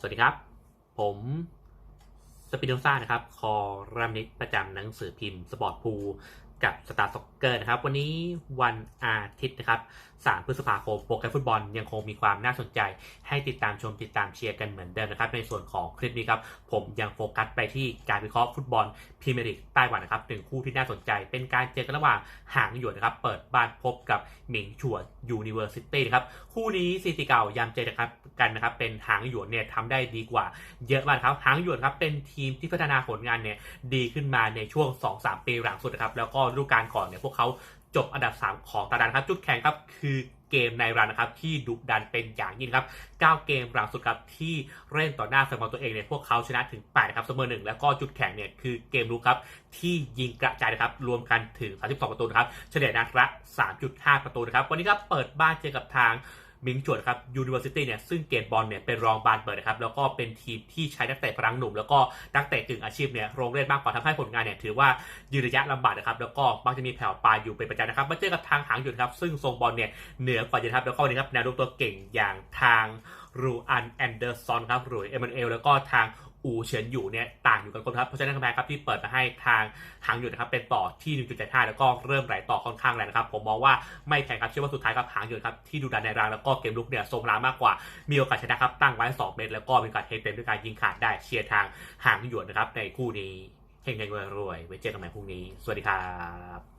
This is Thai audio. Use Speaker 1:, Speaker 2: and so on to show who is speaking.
Speaker 1: สวัสดีครับ ผมสปิโนซ่านะครับ คอรัมนิสประจำหนังสือพิมพ์สปอร์ตพูกับสตาร์ซ็อกเกอร์นะครับ วันนี้วันอาทิตย์นะครับ3 พฤษภาคมโปรแกรมฟุตบอลยังคงมีความน่าสนใจ ให้ติดตามชมติดตามเชียร์กันเหมือนเดิมนะครับ ในส่วนของคลิปนี้ครับ ผมยังโฟกัสไปที่การวิเคราะห์ฟุตบอลพรีเมียร์ลีกไต้หวันนะครับหนึ่งคู่ที่น่าสนใจ เป็นการเจอกันระหว่างหางหยวนนะครับ เปิดบ้านพบกับหมิงฉวนยูนิเวอร์ซิตี้นะครับ คู่นี้ซีตีเก่ายามเจอนะครับกันนะครับ เป็นหางหยวนเนี่ยทำได้ดีกว่า เยอะมากครับ หางหยวนครับเป็นทีมที่พัฒนาผลงานเนี่ยดีขึ้นมาในช่วง 2-3 ปีหลังสุดนะครับ แล้วก็ฤดูกาลก่อนเนี่ยพวกเขาจบอันดับ 3 ของตารางครับจุดแข็งครับคือเกมในรันนะครับที่ดุดันเป็นอย่างยิ่งครับ 9 เกมหลังสุดครับที่เล่นต่อหน้าแฟนบอลตัวเองเนี่ยพวกเขาชนะถึง8ครับเสมอหนึ่งแล้วก็จุดแข็งเนี่ยคือเกมรุกครับที่ยิงกระจายนะครับรวมกันถึง 32 ประตูนะครับเฉลี่ยนัดละ 3.5 ประตูนะครับวันนี้ครับเปิดบ้านเจอกับทาง มิงจวดครับยูนิเวอร์ซิตี้เนี่ยซึ่งเกตบอลเนี่ยเป็นรองบานเปิดนะครับแล้วก็เป็นทีมที่ใช้นักเตะพลังหนุ่ม แล้วก็นักเตะกึ่งอาชีพเนี่ยโรงเล่นมากกว่าทำให้ผลงานเนี่ยถือว่ายืนระยะลำบากนะครับแล้วก็มักจะมีแผ่วปลายอยู่เป็นประจำนะครับมาเจอกับทางหางหยุดครับซึ่งทรงบอลเนี่ยเหนือกว่าเยอะครับแล้วก็วันนี้ครับแนวรุกตัวเก่งอย่างทางรูอันแอนเดอร์ซอนครับหรือเอมมนเอลแล้วก็ทาง อูเฉินอยู่เนี่ยต่างอยู่กันคนครับเพราะฉะนั้นกำแพงครับที่เปิดมาให้ทางหางหยุดนะครับเป็นต่อที่ 1.75 แล้วก็เริ่มไหลต่อค่อนข้างแรงนะครับผมมองว่าไม่แพงครับเชื่อว่าสุดท้ายครับหางหยุดครับที่ดูดันในรางแล้วก็เกมลุกเนี่ยทรงรามากกว่า มีโอกาสชนะครับตั้งไว้ 2 เมตร แล้วก็มีโอกาสเทเต็มด้วยการยิงขาดได้เชียร์ทางหางหยวนนะครับในคู่นี้เฮงๆรวยๆไว้เจอกันใหม่พรุ่งนี้ สวัสดีครับ